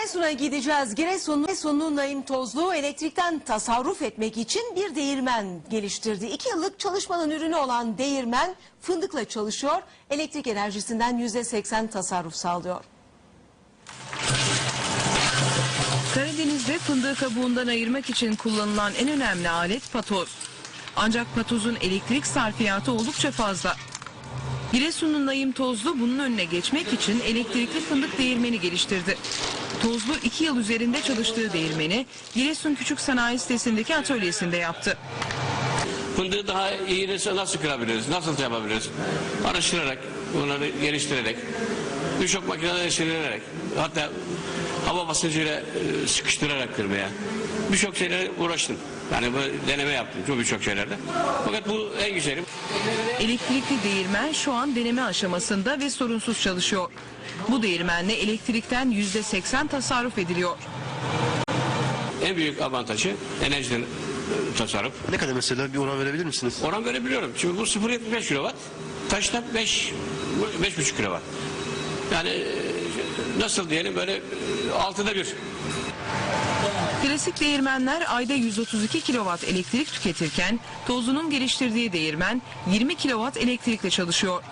Giresun'a gideceğiz. Giresun'un Naim Tozlu elektrikten tasarruf etmek için bir değirmen geliştirdi. İki yıllık çalışmanın ürünü olan değirmen fındıkla çalışıyor. Elektrik enerjisinden yüzde seksen tasarruf sağlıyor. Karadeniz'de fındığı kabuğundan ayırmak için kullanılan en önemli alet patoz. Ancak patozun elektrik sarfiyatı oldukça fazla. Giresun'un Naim Tozlu bunun önüne geçmek için elektrikli fındık değirmeni geliştirdi. Tozlu iki yıl üzerinde çalıştığı değirmeni Giresun Küçük Sanayi sitesindeki atölyesinde yaptı. Fındığı daha iyi nasıl, kırabiliriz, nasıl şey yapabiliriz? Araştırarak, bunları geliştirerek, birçok makineleri sinirlerek, hatta hava basıncıyla e, sıkıştırarak kırmaya. Birçok şeylere uğraştım. Yani bu deneme yaptım çok birçok şeylerde. Fakat bu en güzeli. Elektrikli değirmen şu an deneme aşamasında ve sorunsuz çalışıyor. Bu değirmenle elektrikten yüzde seksen tasarruf ediliyor. En büyük avantajı enerjiden e, tasarruf. Ne kadar mesela bir oran verebilir misiniz? Oran verebiliyorum. Şimdi bu 0.75 kW, taşta 5, 5.5 kW. Yani nasıl diyelim böyle altıda bir. Klasik değirmenler ayda 132 kilowatt elektrik tüketirken Tozlu'nun geliştirdiği değirmen 20 kilowatt elektrikle çalışıyor.